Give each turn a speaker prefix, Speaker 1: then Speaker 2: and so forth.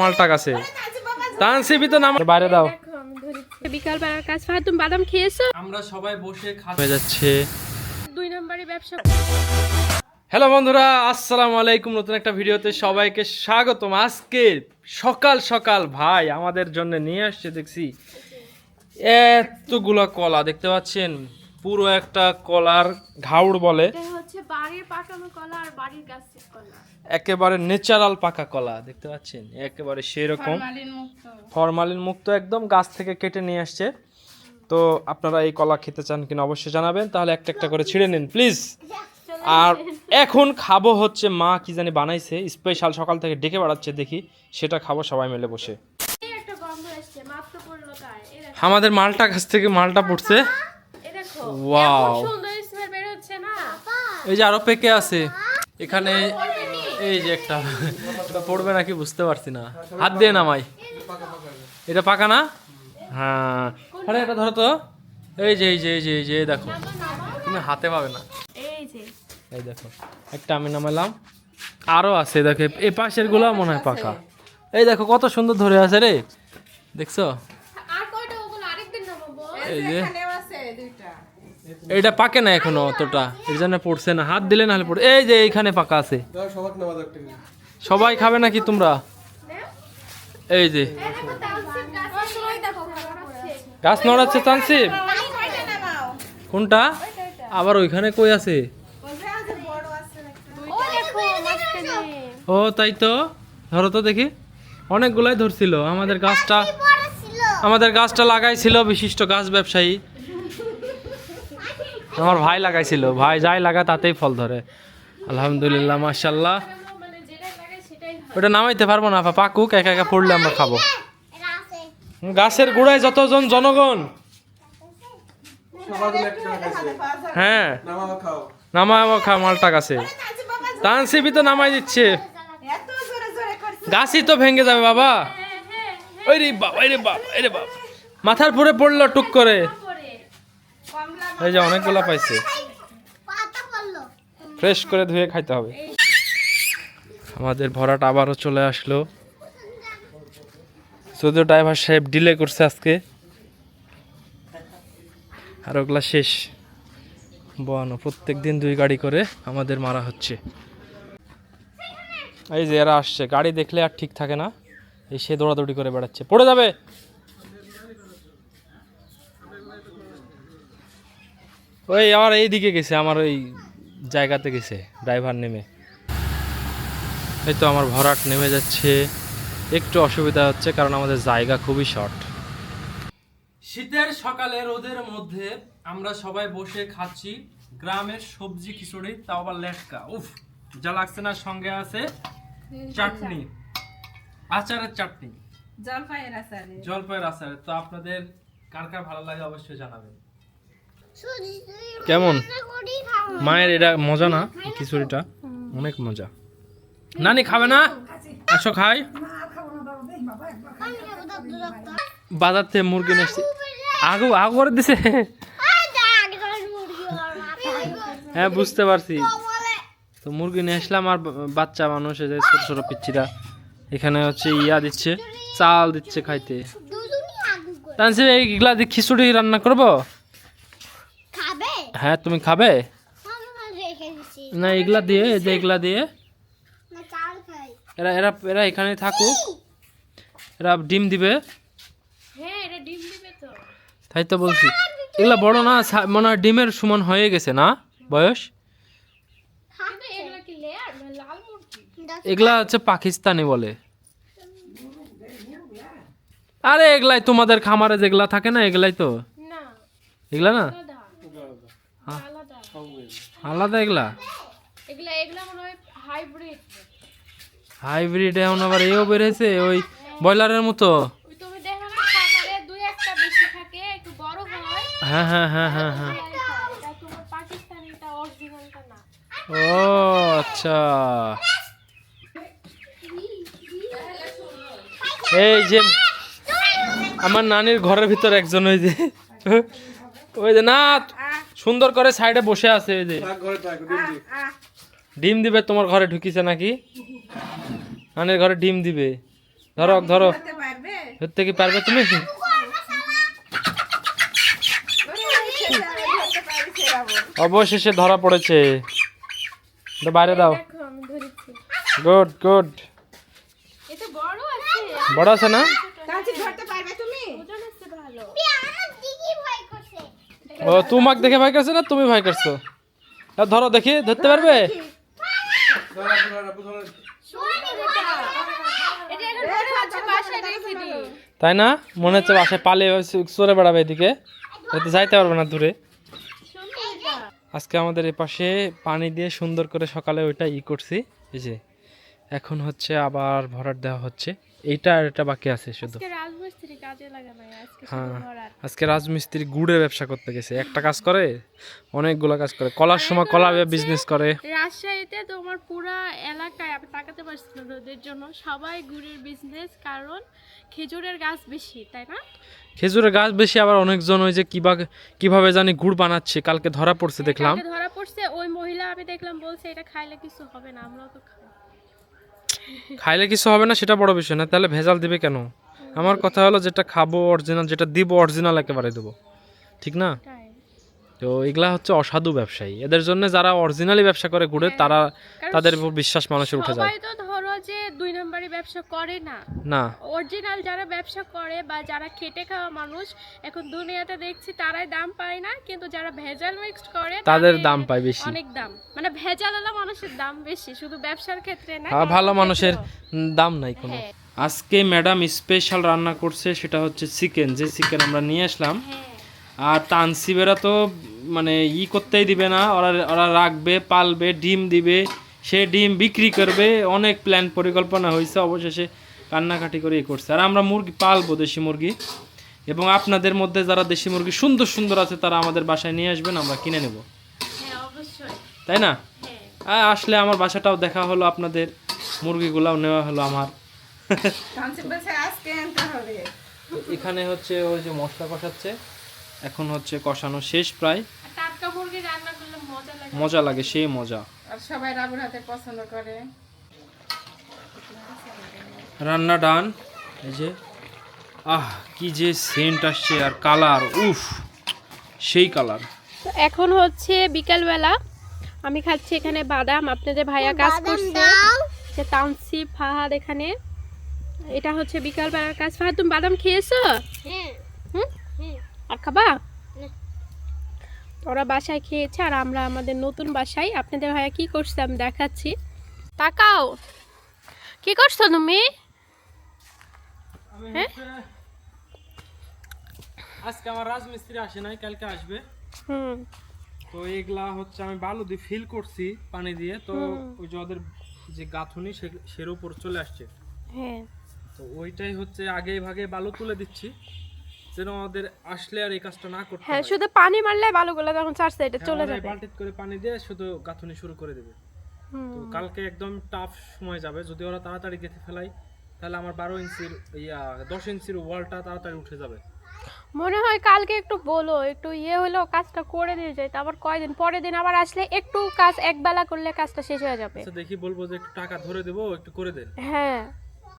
Speaker 1: মালটা কাছে তানসিবি তো নাম বাইরে দাও।
Speaker 2: বিকাল বেলার কাজ ফাহাদ তুমি বাদাম খেয়েছো?
Speaker 1: আমরা সবাই বসে খাওয়া যাচ্ছে।
Speaker 2: দুই নম্বরে ব্যবসা।
Speaker 1: হ্যালো বন্ধুরা আসসালামু আলাইকুম। নতুন একটা ভিডিওতে সবাইকে স্বাগতম। আজকে সকাল সকাল ভাই আমাদের জন্য নিয়ে আসছে দেখছি। এতগুলা কলা দেখতে পাচ্ছেন? পুরো একটা কলার ঘাউড় বলে।
Speaker 2: এটা হচ্ছে বাড়ির পাকানো কলা আর বাড়ির গাছের কলা।
Speaker 1: একেবারে ন্যাচারাল পাকা কলা দেখতে পাচ্ছেন? একেবারে সেরকম। ফরমালিন মুক্ত। একদম গাছ থেকে কেটে নিয়ে আসছে। তো আপনারা এই কলা খেতে চান কিনা অবশ্যই জানাবেন। তাহলে একটা একটা করে ছিঁড়ে নিন প্লিজ আর এখন খাব হচ্ছে মা কি জানি বানাইছে স্পেশাল সকাল থেকে ডেকে বেড়াচ্ছে দেখি সেটা খাব সবাই মিলে বসে। আমাদের মালটা গাছ থেকে মালটা পড়ছে।
Speaker 2: না?
Speaker 1: এই যে আরও পেকে আছে। এখানে এই যে একটা। পড়বে নাকি বুঝতে পারছি না। হাত দিয়ে নামাই। এটা পাকা না? হ্যাঁ। আরে এটা ধরো তো। এই যে এই যে এই যে এই যে দেখো। তুমি হাতে পাবে না।
Speaker 2: এই
Speaker 1: দেখো। একটা আমি নামালাম। আরও আছে দেখো। এই পাশেরগুলো মনে হয় পাকা। এই দেখো কত সুন্দর ধরে আছে রে। দেখছ?
Speaker 2: আর কয়টা? ওগুলো আরেকদিন নামাবো।
Speaker 1: এই যে। এটা পাকে না এখনও অতটা। এর জন্য পড়ছে না। হাত দিলে নাহলে পড়ে এই যে এইখানে পাকা আছে। সবাই খাবে নাকি তোমরা? এই যে।
Speaker 2: গাছ
Speaker 1: নড়াচ্ছে তানসিব? কোনটা? আবার ওইখানে কই আছে? ও তাই তো? ধরো তো দেখি। অনেকগুলাই ধরছিল। আমাদের গাছটা আমাদের গাছটা লাগাইছিল বিশিষ্ট গাছ ব্যবসায়ী। আমার ভাই লাগাইছিল। ভাই যাই লাগা তাতেই ফল ধরে। আলহামদুলিল্লাহ মাশাল্লাহ ওটা নামাইতে পারব না আপা, পাকুক একা একা পড়লে আমরা খাব। গাছের গোড়ায় যতজন জনগণ। হ্যাঁ। নামাবো খা মালটা গাছে। তানসিবি তো নামাই দিচ্ছে। গাছই তো ভেঙে যাবে বাবা। ওই রে এই রে এই রে বাবা মাথার পরে পড়ল টুক করে। এই যে অনেকগুলো পাইছে। ফ্রেশ করে ধুয়ে খাইতে হবে। আমাদের ভরাটা আবারও চলে আসলো। যদিও ড্রাইভার সাহেব ডিলে করছে আজকে। আর ওগুলা শেষ। বোয়ানো, প্রত্যেক দিন দুই গাড়ি করে আমাদের মারা হচ্ছে। এই যে এরা আসছে। গাড়ি দেখলে আর ঠিক থাকে না। এই সে দৌড়াদৌড়ি করে বেড়াচ্ছে। পড়ে যাবে! ওই আমার এই দিকে গেছে আমার ওই জায়গাতে গেছে ড্রাইভার নেমে। এই তো আমার ভরাট নেমে যাচ্ছে। একটু অসুবিধা হচ্ছে কারণ আমাদের জায়গা খুবই শর্ট শীতের সকালে রোদের মধ্যে আমরা সবাই বসে খাচ্ছি গ্রামের সবজি খিচুড়ি তাও আবার লেটকা। উফ যা লাগছে না সঙ্গে আছে চাটনি। আচারের চাটনি।
Speaker 3: জলপাইয়ের আচারে।
Speaker 1: জলপাইয়ের আচার। তো আপনাদের কার কার ভালো লাগে অবশ্যই জানাবেন। কেমন? মায়ের এটা মজা না? খিচুড়িটা? অনেক মজা। নানি খাবে না? আসো খাই। বাজার থেকে মুরগি নিয়ে এসছি আগু আগু করে দিছে। হ্যাঁ বুঝতে পারছি। তো মুরগি নিয়ে আসলাম আর বাচ্চা মানুষ, এই যে ছোট ছোট পিচ্ছিরা। এখানে হচ্ছে ইয়া দিচ্ছে, চাল দিচ্ছে খাইতে। তানসি এইগুলা খিচুড়ি রান্না করব? হ্যাঁ তুমি খাবে? না এগুলা দিয়ে এই যে এগুলা দিয়ে। এরা এরা এরা এখানে থাকুক। এরা ডিম দিবে।
Speaker 2: হ্যাঁ
Speaker 1: তাই তো বলছি। এগুলা বড় না মনে হয় ডিমের সমান হয়ে গেছে না? বয়স?
Speaker 2: এগুলা
Speaker 1: হচ্ছে পাকিস্তানি বলে। আরে এগুলাই তোমাদের খামারে যেগুলা থাকে না এগুলাই তো? এগুলা না।
Speaker 2: আলাদা
Speaker 1: হ্যাঁ।
Speaker 2: আলাদা।
Speaker 1: এগুলা?
Speaker 2: এগুলা এগুলা মনে হয় হাইব্রিড
Speaker 1: হাইব্রিড এখন আবার এও বেড়েছে ওই ব্রয়লারের মতো।
Speaker 2: হয়।
Speaker 1: হ্যাঁ হ্যাঁ হ্যাঁ হ্যাঁ ও আচ্ছা। এই যে আমার নানির ঘরের ভিতর একজন ওই যে ওই যে না সুন্দর করে সাইডে বসে আছে ওই যে। ডিম দিবে তোমার ঘরে ঢুকিছে নাকি? নানির ঘরে ডিম দিবে। ধরো ধরো। ধরতে কি পারবে তুমি। অবশেষে ধরা পড়েছে। বাইরে দাও। Good good.
Speaker 2: এটা বড় আছে।
Speaker 1: বড় আছে না
Speaker 3: কাঁচি ধরতে পারবে তুমি
Speaker 2: ওজন আছে ভালো
Speaker 4: আমার দিদি ভয় করছে
Speaker 1: ও তোমাকে দেখে ভয় করছে না? তুমি ভয় করছ? ধরো দেখি, ধরতে পারবে? তাই না? মনে হচ্ছে বাসায় পালে চলে বেড়াবে এদিকে। এতে যাইতে পারবে না দূরে। আজকে আমাদের এই পাশে পানি দিয়ে সুন্দর করে সকালে ওইটা ই করছি, এই যে। এখন হচ্ছে আবার ভরাট দেওয়া হচ্ছে। এইটা আর এটা বাকি আছে শুধু। হ্যাঁ আজকে রাজমিস্ত্রি গুড়ের ব্যবসা করতে গেছে। একটা কাজ করে অনেকগুলো কাজ করে। কলার সময় কলা বিজনেস করে।
Speaker 2: রাজশাহীতে তোমার পুরা এলাকায় আমি তাকাতে পারছি না রোদের জন্য। সবাই গুড়ের বিজনেস কারণ খেজুরের গাছ বেশি তাই না?
Speaker 1: খেজুরের গাছ বেশি আবার অনেকজন ওই যে কিবা কীভাবে জানি গুড় বানাচ্ছে। কালকে ধরা পড়ছে দেখলাম।
Speaker 2: ধরা পড়ছে। ওই মহিলা আমি দেখলাম বলছে এটা খাইলে কিছু হবে না আমরাও তো
Speaker 1: খাইলে কিছু হবে না সেটা বড় বিষয় না। তাহলে ভেজাল দিবে কেন? আমার কথা হলো যেটা খাব অরিজিনাল যেটা দিব অরিজিনাল একেবারে দেবো। ঠিক না? তো এগুলা হচ্ছে অসাধু ব্যবসায়ী। এদের জন্য যারা অরিজিনালি ব্যবসা করে ঘুরে তারা তাদের উপর বিশ্বাস মানুষের উঠে যায়।
Speaker 2: যে দুই নম্বরে ব্যবসা করে না।
Speaker 1: না।
Speaker 2: অরিজিনাল যারা ব্যবসা করে বা যারা খেটে খাওয়া মানুষ এখন দুনিয়াতে দেখছি তারাই দাম পায় না কিন্তু যারা ভেজাল মিক্সড করে
Speaker 1: তাদের দাম পায় বেশি।
Speaker 2: অনেক দাম। মানে ভেজাল হলো মানুষের দাম বেশি শুধু ব্যবসার ক্ষেত্রে না
Speaker 1: হ্যাঁ ভালো মানুষের দাম নাই কোনো।
Speaker 2: হ্যাঁ।
Speaker 1: আজকে ম্যাডাম স্পেশাল রান্না করছে সেটা হচ্ছে চিকেন যে চিকেন আমরা নিয়ে আসলাম
Speaker 2: হ্যাঁ।
Speaker 1: আর তানসিবেরা তো মানে ই করতেই দিবে না ওরা ওরা রাখবে পালবে ডিম দিবে সে ডিম বিক্রি করবে অনেক প্ল্যান পরিকল্পনা হয়েছে অবশেষে কান্নাকাটি করে ই করছে। আর আমরা মুরগি পালবো দেশি মুরগি। এবং আপনাদের মধ্যে যারা দেশি মুরগি সুন্দর সুন্দর আছে তারা আমাদের বাসায় নিয়ে আসবেন আমরা কিনে নেব।
Speaker 2: হ্যাঁ
Speaker 1: তাই না?
Speaker 2: হ্যাঁ।
Speaker 1: আসলে আমার বাসাটাও দেখা হলো আপনাদের মুরগিগুলাও নেওয়া হলো আমার। এখানে হচ্ছে ওই যে মশলা কষাচ্ছে এখন হচ্ছে কষানো শেষ প্রায়।
Speaker 2: টাটকা মুরগি রান্না করলে মজা লাগে।
Speaker 1: মজা লাগে সেই মজা।
Speaker 3: আর সবাই রাবুর হাতে পছন্দ করে।
Speaker 1: রান্না ডান এই যে। আহ কি যে সেন্ট আসছে আর কালার উফ সেই কালার
Speaker 2: তো এখন হচ্ছে বিকালবেলা আমি খাচ্ছি এখানে বাদাম। আপনাদের ভাইয়া কাজ করছে। যে তানসিব ফাহাদ এখানে। এটা হচ্ছে বিকালবেলার কাজ। ফাহাদ তুমি বাদাম খেয়েছো?
Speaker 4: হ্যাঁ।
Speaker 2: হুম?
Speaker 4: হ্যাঁ।
Speaker 2: আর খাবা। ওরা বাসায় খেয়েছে আর আমরা আমাদের নতুন বাসায়। আপনাদের ভাইয়া কি করছে আমি দেখাচ্ছি। তাকাও। কি করছ তুমি? হ্যাঁ?
Speaker 1: আজকে আমার রাজমিস্ত্রি আসে নাই কালকে আসবে।
Speaker 2: হুম।
Speaker 1: তো এগুলা হচ্ছে আমি বালু দিয়ে ফিল করছি পানি দিয়ে। তো ওই যে ওদের যে গাঁথুনি সে- সের উপর চলে আসছে।
Speaker 2: হ্যাঁ।
Speaker 1: তো ওইটাই হচ্ছে আগে ভাগে বালু তুলে দিচ্ছি। যেন ওদের আসলে আর এই কাজটা না করতে
Speaker 2: হ্যাঁ শুধু পানি মারলে বালুগুলো তখন চার সাইডে
Speaker 1: হ্যাঁ,
Speaker 2: চলে যাবে।
Speaker 1: বালতিতে করে পানি দিয়ে শুধু গাঁথুনি শুরু করে দেবে। তো কালকে একদম টাফ সময় যাবে। যদি ওরা তাড়াতাড়ি গেঁথে তাহলে আমার বারো ইঞ্চির ইয়া দশ ইঞ্চির ওয়ালটা তাড়াতাড়ি উঠে যাবে।
Speaker 2: মনে হয় কালকে একটু বলো একটু ইয়ে হলেও কাজটা করে দিয়ে যায় আবার কয়দিন পরের দিন আবার আসলে একটু কাজ একবেলা করলে কাজটা শেষ হয়ে যাবে।
Speaker 1: আচ্ছা দেখি বলব যে একটু টাকা ধরে দেবো একটু করে দেন।
Speaker 2: হ্যাঁ।